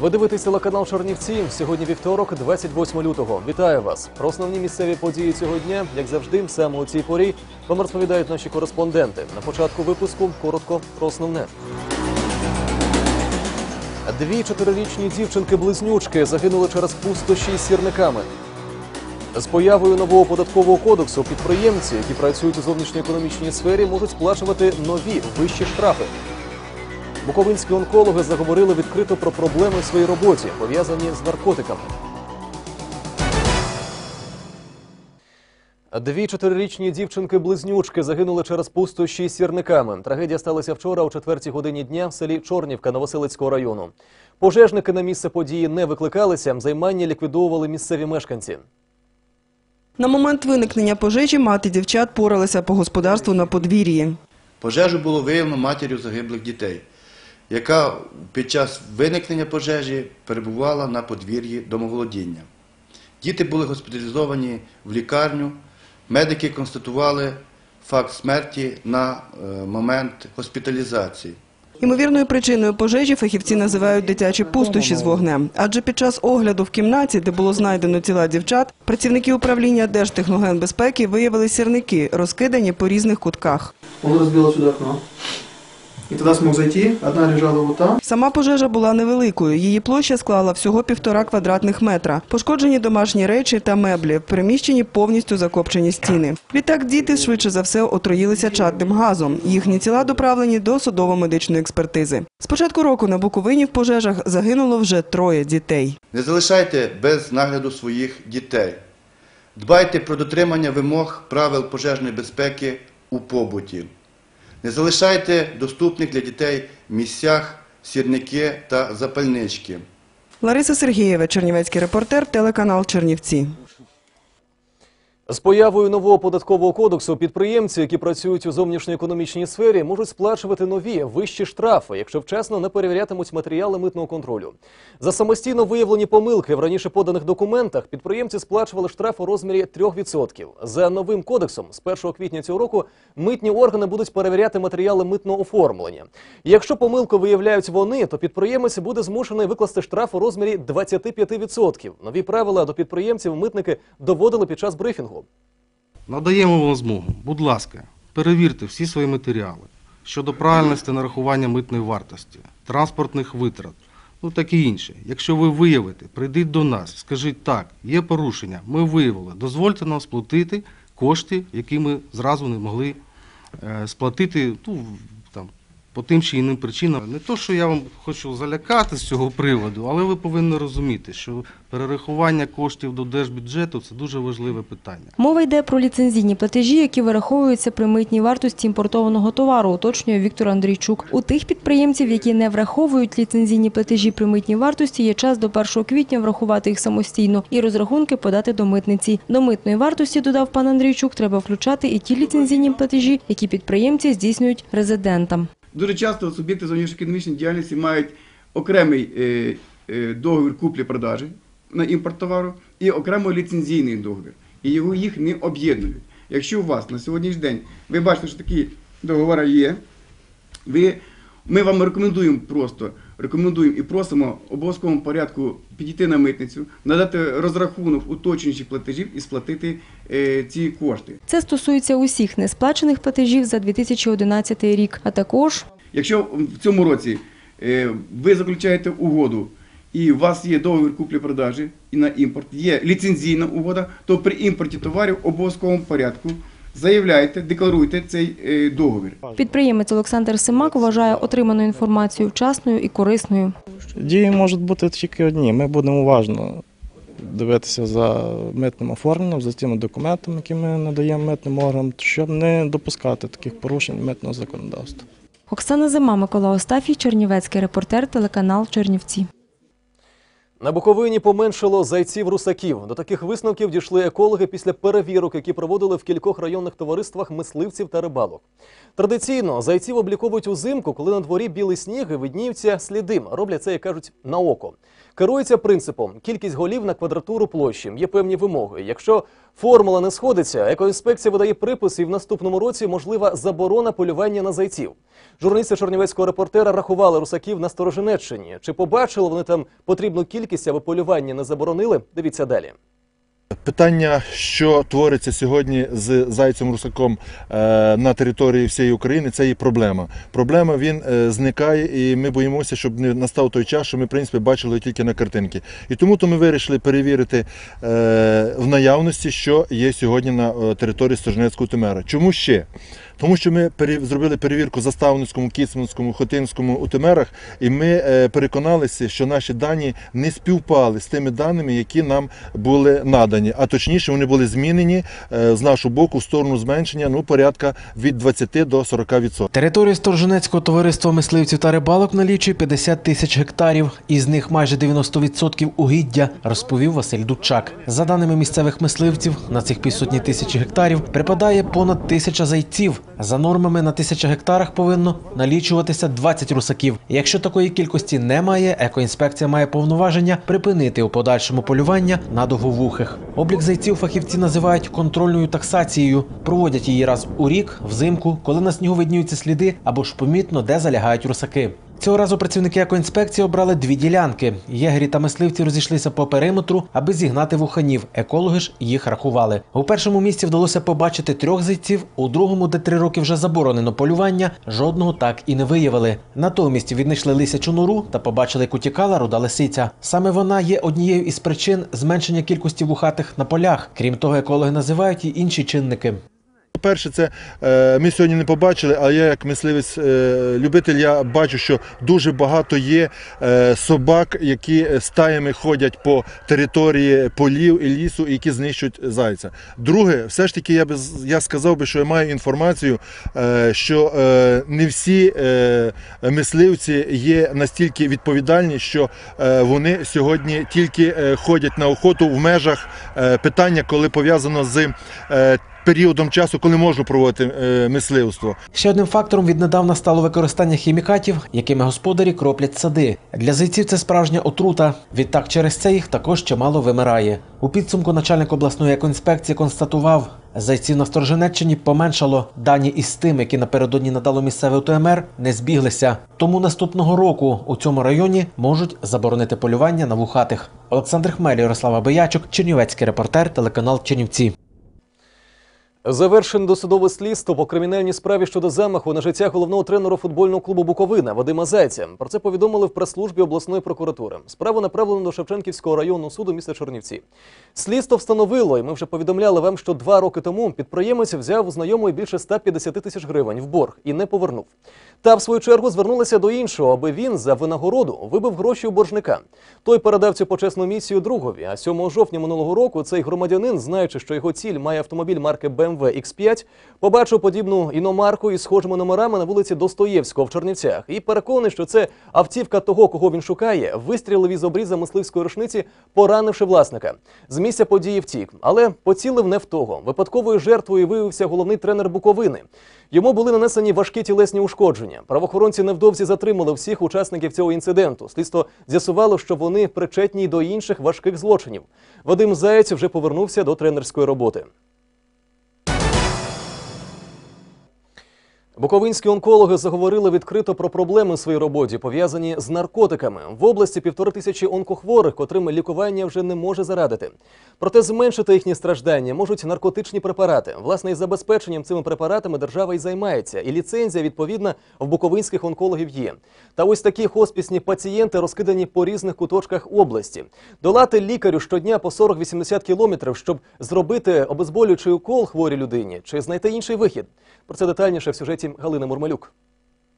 Ви дивитесь телеканал Чернівці. Сьогодні вівторок, 28 лютого. Вітаю вас. Про основні місцеві події цього дня, як завжди, саме у цій порі вам розповідають наші кореспонденти. На початку випуску коротко про основне. Дві чотирирічні дівчинки-близнючки загинули через пустощі із сірниками. З появою нового податкового кодексу підприємці, які працюють у зовнішньоекономічній сфері, можуть сплачувати нові вищі штрафи. Буковинські онкологи заговорили відкрито про проблеми в своїй роботі, пов'язані з наркотиками. Дві чотирирічні дівчинки-близнючки загинули через пустощі з сірниками. Трагедія сталася вчора о четвертій годині дня в селі Чорнівка Новоселицького району. Пожежники на місце події не викликалися, займання ліквідовували місцеві мешканці. На момент виникнення пожежі мати дівчат поралися по господарству на подвір'ї. Пожежу було виявлено матір'ю загиблих дітей, яка під час виникнення пожежі перебувала на подвір'ї домоволодіння. Діти були госпіталізовані в лікарню. Медики констатували факт смерті на е, момент госпіталізації. Ймовірною причиною пожежі фахівці називають дитячі пустощі з вогнем. Адже під час огляду в кімнаті, де було знайдено тіла дівчат, працівники управління Держтехногенбезпеки виявили сірники, розкидані по різних кутках. Он разбил сюда окно. И туда смог зайти. Одна лежала вот там. Сама пожежа була невеликою. Її площа склала всього півтора квадратних метра. Пошкоджені домашні речі та меблі, в приміщенні повністю закопчені стіни. Відтак діти швидше за все отруїлися чадним газом. Їхні тіла доправлені до судово-медичної експертизи. З початку року на Буковині в пожежах загинуло вже троє дітей. Не залишайте без нагляду своїх дітей. Дбайте про дотримання вимог правил пожежної безпеки у побуті. Не залишайте доступних для дітей місцях сірники та запальнички. Лариса Сергієва, Чернівецький репортер, телеканал Чернівці. З появою нового податкового кодексу підприємці, які працюють у зовнішньоекономічній сфері, можуть сплачувати нові вищі штрафи, якщо вчасно не перевірятимуть матеріали митного контролю. За самостійно виявлені помилки в раніше поданих документах підприємці сплачували штраф у розмірі 3%. За новим кодексом з 1 квітня цього року митні органи будуть перевіряти матеріали митного оформлення. Якщо помилку виявляють вони, то підприємець буде змушений викласти штраф у розмірі 25%. Нові правила до підприємців митники доводили під час брифінгу. Надаємо вам змогу, будь ласка, перевірте всі свої матеріали щодо правильності нарахування митної вартості, транспортних витрат, ну так і інше. Якщо ви виявите, прийдіть до нас, скажіть так, є порушення, ми виявили, дозвольте нам сплатити кошти, які ми зразу не могли е, сплатити ну, по тим чи іншим причинам. Не то, що я вам хочу залякати з цього приводу, але ви повинні розуміти, що перерахування коштів до держбюджету це дуже важливе питання. Мова йде про ліцензійні платежі, які вираховуються при митній вартості імпортованого товару, уточнює Віктор Андрійчук. У тих підприємців, які не враховують ліцензійні платежі при митній вартості, є час до 1 квітня врахувати їх самостійно і розрахунки подати до митниці. До митної вартості, додав пан Андрійчук, треба включати і ті ліцензійні платежі, які підприємці здійснюють резидентам. Дуже часто суб'єкти зовнішньоекономічної діяльності мають окремий е, е, договір куплі-продажі на імпорт товару і окремо ліцензійний договір. І його їх не об'єднують. Якщо у вас на сьогоднішній день ви бачите, що такі договори є, ми вам рекомендуємо просто рекомендуємо і просимо в обов'язковому порядку підійти на митницю, надати розрахунок уточнюючих платежів і сплатити е, ці кошти. Це стосується усіх несплачених платежів за 2011 рік, а також Якщо в цьому році е, ви заключаєте угоду і у вас є договір куплі-продажі і на імпорт, є ліцензійна угода, то при імпорті товарів обов'язковому порядку заявляйте, декларуйте цей е, договір. підприємець Олександр Симак вважає отриману інформацію вчасною і корисною. Дії можуть бути тільки одні. Ми будемо уважно дивитися за митним оформленням, за тими документами, які ми надаємо митним органам, щоб не допускати таких порушень митного законодавства. Оксана Зима, Микола Остафій, Чернівецький репортер, телеканал Чернівці. На Буковині поменшало зайців-русаків. До таких висновків дійшли екологи після перевірок, які проводили в кількох районних товариствах мисливців та рибалок. Традиційно зайців обліковують узимку, коли на дворі білий сніг і видніються сліди. Роблять це, як кажуть, на око. Керуються принципом кількість голів на квадратуру площі. Є певні вимоги. Якщо формула не сходиться, екоінспекція видає припис, і в наступному році можлива заборона полювання на зайців. Журналісти Чернівецького репортера рахували русаків на Сторожинеччині. Чи побачили вони там потрібну кількість, аби полювання не заборонили? Дивіться далі. Питання, що твориться сьогодні з зайцем русаком е, на території всієї України, це і проблема. Проблема він е, зникає, і ми боїмося, щоб не настав той час, що ми в принципі бачили тільки на картинки. І тому то ми вирішили перевірити е, в наявності, що є сьогодні на території Стожнецького Тимера. Чому ще? Тому що ми зробили перевірку Заставницькому, Кіцманському, Хотинському у Тимерах, і ми е, переконалися, що наші дані не співпали з тими даними, які нам були надані. А точніше, вони були змінені е, з нашого боку в сторону зменшення ну, порядка від 20 до 40%. Територія Сторженецького товариства мисливців та рибалок налічує 50 тисяч гектарів, із них майже 90% угіддя, розповів Василь Дудчак. За даними місцевих мисливців, на цих півсотні тисяч гектарів припадає понад тисяча зайців. За нормами на тисяча гектарах повинно налічуватися 20 русаків. Якщо такої кількості немає, екоінспекція має повноваження припинити у подальшому полювання на довговухих. Облік зайців фахівці називають контрольною таксацією. Проводять її раз у рік, взимку, коли на снігу видніються сліди або ж помітно, де залягають русаки. Цього разу працівники екоінспекції обрали дві ділянки. Єгері та мисливці розійшлися по периметру, аби зігнати вуханів. Екологи ж їх рахували. У першому місці вдалося побачити трьох зайців, у другому, де три роки вже заборонено полювання, жодного так і не виявили. Натомість віднайшли лисячу нору та побачили, як утікала руда лисиця. Саме вона є однією із причин зменшення кількості вухатих на полях. Крім того, екологи називають і інші чинники. Перше, це е, ми сьогодні не побачили, але я як мисливець е, любитель, я бачу, що дуже багато є е, собак, які стаями ходять по території полів і лісу, які знищують зайця. Друге, все ж таки, я би я сказав би, що я маю інформацію, що не всі мисливці є настільки відповідальні, що вони сьогодні тільки ходять на охоту в межах питання, коли пов'язано з е, періодом часу, коли можна проводити е, мисливство. Ще одним фактором віднедавна стало використання хімікатів, якими господарі кроплять сади. Для зайців це справжня отрута. Відтак через це їх також чимало вимирає. У підсумку начальник обласної екоінспекції констатував, зайців на Сторженеччині поменшало. Дані із тим, які напередодні надало місцеве УТМР, не збіглися. Тому наступного року у цьому районі можуть заборонити полювання на вухатих. Олександр Хмель, Ярослава Боячук, Чернівецький репортер, телеканал Чернівці. Завершено досудове слідство по кримінальній справі щодо замаху на життя головного тренера футбольного клубу Буковина Вадима Зайця. Про це повідомили в прес-службі обласної прокуратури. Справу направлено до Шевченківського районного суду міста Чернівці. Слідство встановило, і ми вже повідомляли вам, що два роки тому підприємець взяв у знайомої більше 150 тисяч гривень в борг і не повернув. Та в свою чергу звернулася до іншого, аби він за винагороду вибив гроші у боржника. Той передав цю почесну місію другові. А 7 жовтня минулого року цей громадянин, знаючи, що його ціль має автомобіль марки BMW X5, побачив подібну іномарку із схожими номерами на вулиці Достоєвського в Чернівцях і переконаний, що це автівка того, кого він шукає, вистрілив із обріза мисливської рушниці, поранивши власника. З місця події втік, але поцілив не в того. Випадковою жертвою виявився головний тренер Буковини. Йому були нанесені важкі тілесні ушкодження. Правоохоронці невдовзі затримали всіх учасників цього інциденту. Слідство з'ясувало, що вони причетні до інших важких злочинів. Вадим Заєць вже повернувся до тренерської роботи. Буковинські онкологи заговорили відкрито про проблеми у своїй роботі, пов'язані з наркотиками. В області півтори тисячі онкохворих, котрим лікування вже не може зарадити. Проте зменшити їхні страждання можуть наркотичні препарати. Власне, із забезпеченням цими препаратами держава і займається, і ліцензія відповідна в буковинських онкологів є. Та ось такі хоспісні пацієнти розкидані по різних куточках області. Долати лікарю щодня по 40-80 кілометрів, щоб зробити обезболюючий укол хворій людині, чи знайти інший вихід. Про це детальніше в сюжеті Галини Мурмалюк.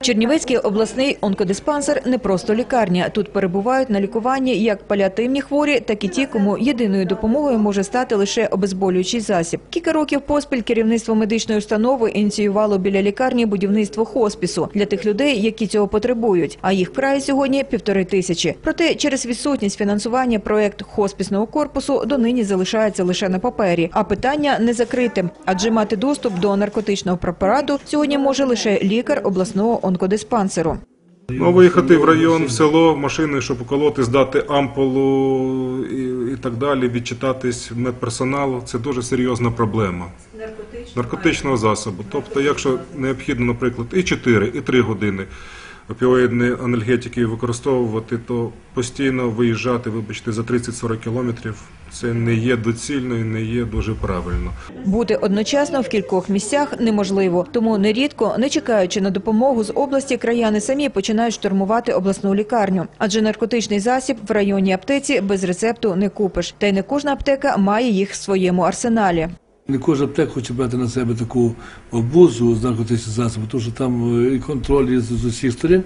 Чернівецький обласний онкодиспансер не просто лікарня. Тут перебувають на лікуванні як паліативні хворі, так і ті, кому єдиною допомогою може стати лише обезболюючий засіб. Кілька років поспіль керівництво медичної установи ініціювало біля лікарні будівництво хоспісу для тих людей, які цього потребують. А їх вкрай сьогодні півтори тисячі. Проте через відсутність фінансування проект хоспісного корпусу донині залишається лише на папері. А питання не закрите, адже мати доступ до наркотичного препарату сьогодні може лише лікар обласного онкодиспансеру. Ну, виїхати в район, в село, машини, щоб уколоти, здати ампулу і, і так далі, відчитатись медперсоналу, це дуже серйозна проблема. Наркотичного засобу. Тобто, якщо необхідно, наприклад, і 4, і 3 години опіоїдні анальгетики використовувати, то постійно виїжджати, вибачте, за 30-40 кілометрів, це не є доцільно і не є дуже правильно. Бути одночасно в кількох місцях неможливо, тому нерідко, не чекаючи на допомогу з області, краяни самі починають штурмувати обласну лікарню. Адже наркотичний засіб в районній аптеці без рецепту не купиш. Та й не кожна аптека має їх в своєму арсеналі. Не кожен аптек хоче брати на себе таку обузу з наркотичних засобів, тому що там е, і контроль є з, усіх сторін.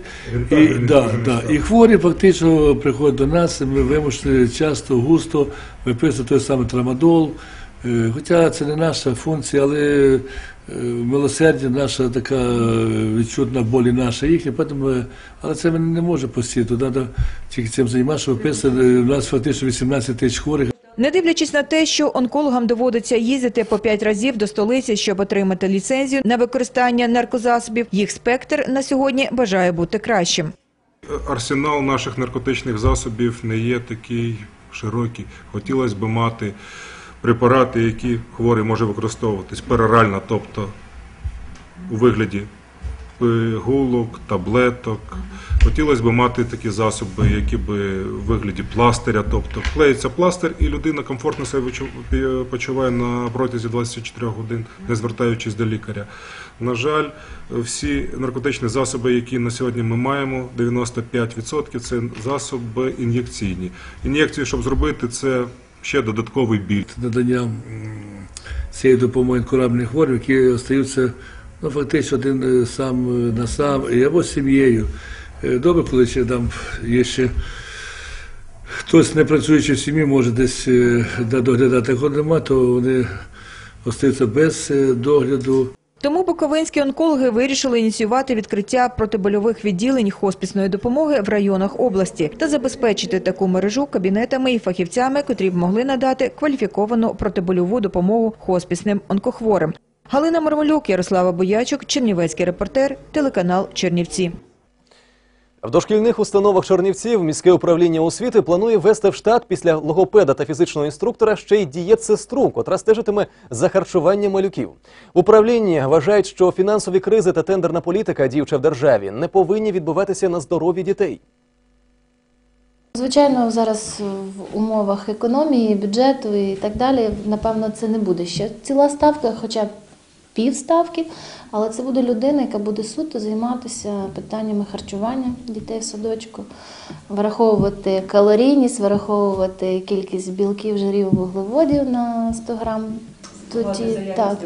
І, да, да, і хворі фактично приходять до нас, і ми вимушені часто, густо виписувати той самий трамадол. Е, Хоча це не наша функція, але е, милосердя наша така відчутна болі наша їхня, тому, але це не можемо постійно, треба тільки цим займатися, виписати. У нас фактично 18 тисяч хворих. Не дивлячись на те, що онкологам доводиться їздити по п'ять разів до столиці, щоб отримати ліцензію на використання наркозасобів, їх спектр на сьогодні бажає бути кращим. Арсенал наших наркотичних засобів не є такий широкий. Хотілося б мати препарати, які хворий може використовуватись перорально, тобто у вигляді пигулок, таблеток. Хотілося б мати такі засоби, які б у вигляді пластиря, тобто клеїться пластир, і людина комфортно себе почуває на протязі 24 годин, не звертаючись до лікаря. На жаль, всі наркотичні засоби, які на сьогодні ми маємо, 95% це засоби ін'єкційні. Ін'єкцію, щоб зробити, це ще додатковий біль. надання цієї допомоги інкурабельним хворим, які остаються ну, фактично один е, сам е, на сам, і або з сім'єю. Е, Добре, коли ще там є ще хтось не працюючи в сім'ї, може десь да, доглядати, коли нема, то вони остаються без догляду. Тому буковинські онкологи вирішили ініціювати відкриття протибольових відділень хоспісної допомоги в районах області та забезпечити таку мережу кабінетами і фахівцями, котрі б могли надати кваліфіковану протибольову допомогу хоспісним онкохворим. Галина Мармалюк, Ярослава Боячук, Чернівецький репортер, телеканал Чернівці. В дошкільних установах Чернівців міське управління освіти планує ввести в штат після логопеда та фізичного інструктора ще й дієтсестру, котра стежитиме за харчуванням малюків. В управлінні вважають, що фінансові кризи та тендерна політика діюча в державі не повинні відбуватися на здоров'ї дітей. Звичайно, зараз в умовах економії, бюджету і так далі, напевно, це не буде ще ціла ставка, хоча півставки, але це буде людина, яка буде суто займатися питаннями харчування дітей в садочку, враховувати калорійність, враховувати кількість білків, жирів, вуглеводів на 100 грам. Тоді, так.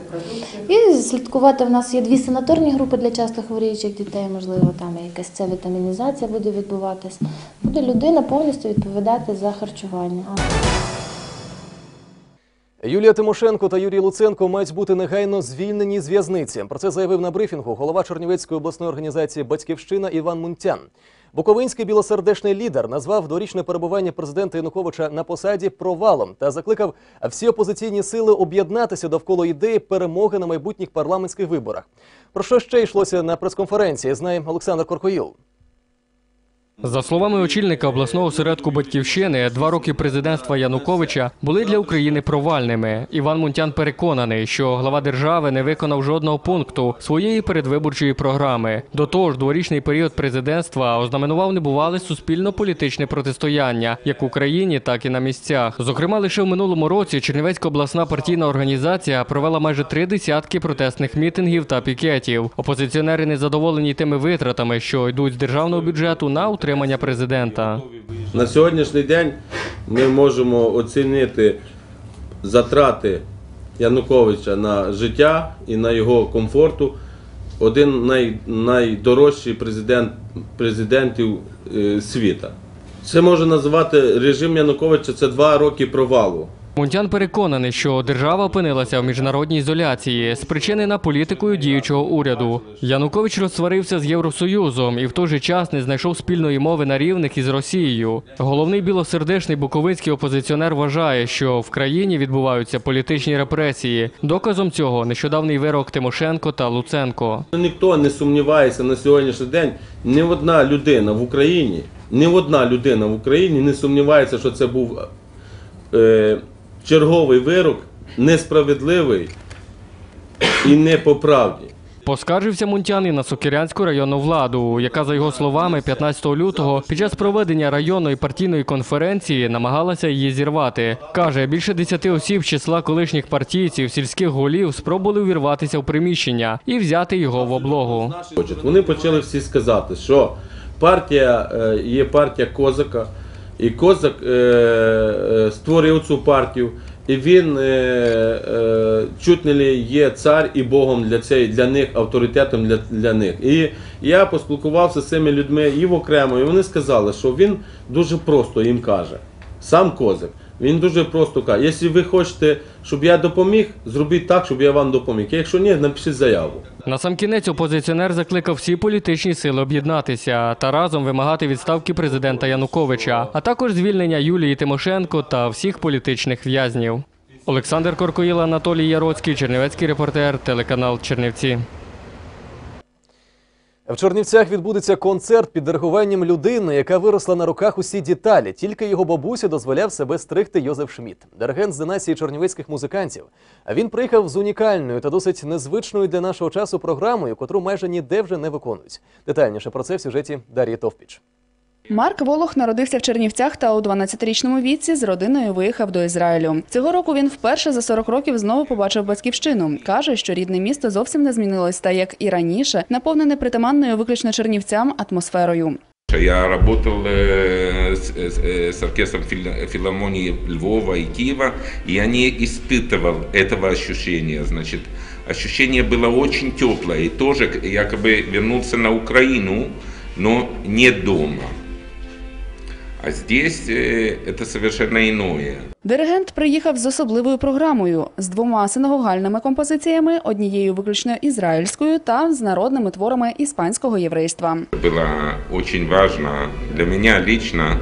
І слідкувати в нас є дві санаторні групи для часто хворіючих дітей, можливо, там якась ця вітамінізація буде відбуватись. Буде людина повністю відповідати за харчування. Юлія Тимошенко та Юрій Луценко мають бути негайно звільнені з в'язниці. Про це заявив на брифінгу голова Чернівецької обласної організації Батьківщина Іван Мунтян. Буковинський білосердечний лідер назвав дорічне перебування президента Януковича на посаді провалом та закликав всі опозиційні сили об'єднатися довкола ідеї перемоги на майбутніх парламентських виборах. Про що ще йшлося на прес-конференції, знає Олександр Коркоїл. За словами очільника обласного осередку батьківщини, два роки президентства Януковича були для України провальними. Іван Мунтян переконаний, що глава держави не виконав жодного пункту своєї передвиборчої програми. До того ж, дворічний період президентства ознаменував небувале суспільно-політичне протистояння як в Україні, так і на місцях. Зокрема, лише в минулому році Чернівецька обласна партійна організація провела майже три десятки протестних мітингів та пікетів. Опозиціонери незадоволені тими витратами, що йдуть з державного бюджету на утримання президента. На сьогоднішній день ми можемо оцінити затрати Януковича на життя і на його комфорту один най, найдорожчий президент, президентів е, світа. Це може називати режим Януковича це два роки провалу. Мунтян переконаний, що держава опинилася в міжнародній ізоляції, спричинена політикою діючого уряду. Янукович розсварився з Євросоюзом і в той же час не знайшов спільної мови на рівних із Росією. Головний білосердечний буковинський опозиціонер вважає, що в країні відбуваються політичні репресії. Доказом цього нещодавний вирок Тимошенко та Луценко. Ніхто не сумнівається на сьогоднішній день. Ні одна людина в Україні, ні одна людина в Україні не сумнівається, що це був е, черговий вирок, несправедливий і не по правді. Поскаржився Мунтян і на Сокирянську районну владу, яка, за його словами, 15 лютого під час проведення районної партійної конференції намагалася її зірвати. Каже, більше 10 осіб з числа колишніх партійців, сільських голів спробували увірватися в приміщення і взяти його в облогу. Вони почали всі сказати, що партія е, є партія Козака, і Козак е, е, створив цю партію, і він е, е, чуть не є цар і Богом для, цей, для них, авторитетом для, для них. І я поспілкувався з цими людьми і в окремо, і вони сказали, що він дуже просто їм каже, сам Козак. Він дуже просто каже, якщо ви хочете, щоб я допоміг, зробіть так, щоб я вам допоміг. Якщо ні, напишіть заяву. Насамкінець опозиціонер закликав всі політичні сили об'єднатися та разом вимагати відставки президента Януковича, а також звільнення Юлії Тимошенко та всіх політичних в'язнів. Олександр Коркоїла, Анатолій Яроцький, Чернівецький репортер, телеканал Чернівці. В Чернівцях відбудеться концерт під диригуванням людини, яка виросла на руках усі деталі. Тільки його бабусі дозволяв себе стригти Йозеф Шміт, диригент з династії чернівецьких музикантів. А він приїхав з унікальною та досить незвичною для нашого часу програмою, котру майже ніде вже не виконують. Детальніше про це в сюжеті Дар'ї Товпіч. Марк Волох народився в Чернівцях та у 12-річному віці з родиною виїхав до Ізраїлю. Цього року він вперше за 40 років знову побачив батьківщину. Каже, що рідне місто зовсім не змінилось, та як і раніше, наповнене притаманною виключно чернівцям атмосферою. Я работал э, с, с- э, с оркестром фил- филармонии Львова и Киева, и я не испытывал этого ощущения. Значит, ощущение было очень теплое, и тоже якобы вернулся на Украину, но не дома. А здесь э, это совершенно иное. Диригент приїхав з особливою програмою з двома синагогальними композиціями, однією виключно ізраїльською та з народними творами іспанського єврейства. Было очень важно для меня лично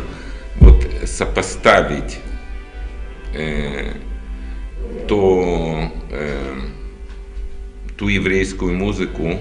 вот сопоставить э, то, э, ту еврейскую музыку,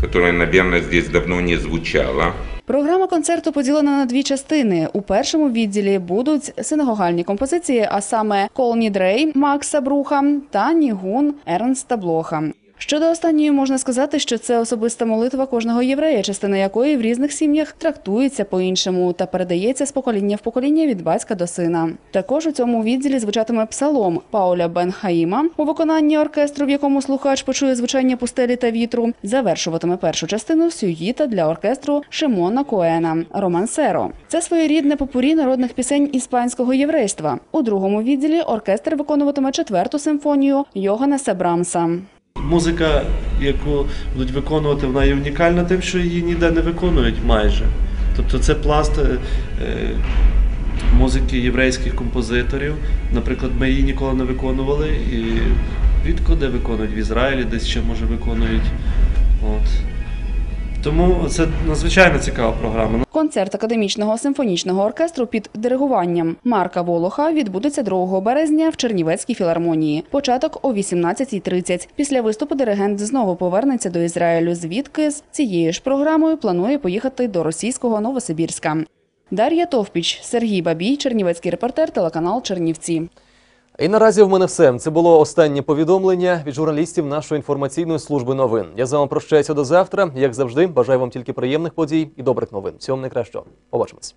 которая, наверное, здесь давно не звучала, Програма концерту поділена на дві частини. У першому відділі будуть синагогальні композиції, а саме Колні Дрей Макса Бруха та Нігун Ернста Блоха. Щодо останньої можна сказати, що це особиста молитва кожного єврея, частина якої в різних сім'ях трактується по-іншому та передається з покоління в покоління від батька до сина. Також у цьому відділі звучатиме псалом Пауля Бен Хаїма у виконанні оркестру, в якому слухач почує звучання пустелі та вітру. Завершуватиме першу частину сюїта для оркестру Шимона Коена Романсеро. Це своєрідне попурі народних пісень іспанського єврейства. У другому відділі оркестр виконуватиме четверту симфонію Йоганнеса Брамса. Музика, яку будуть виконувати, вона є унікальна тим, що її ніде не виконують майже. Тобто це пласт е, е, музики єврейських композиторів. Наприклад, ми її ніколи не виконували і рідко де виконують в Ізраїлі, десь ще може виконують. От. Тому це надзвичайно цікава програма. Концерт академічного симфонічного оркестру під диригуванням Марка Волоха відбудеться 2 березня в Чернівецькій філармонії. Початок о 18.30. Після виступу диригент знову повернеться до Ізраїлю, звідки з цією ж програмою планує поїхати до російського Новосибірська. Дар'я Товпіч, Сергій Бабій, Чернівецький репортер, телеканал Чернівці. І наразі в мене все. Це було останнє повідомлення від журналістів нашої інформаційної служби новин. Я з вами прощаюся до завтра. Як завжди, бажаю вам тільки приємних подій і добрих новин. Всього найкращого. Побачимось.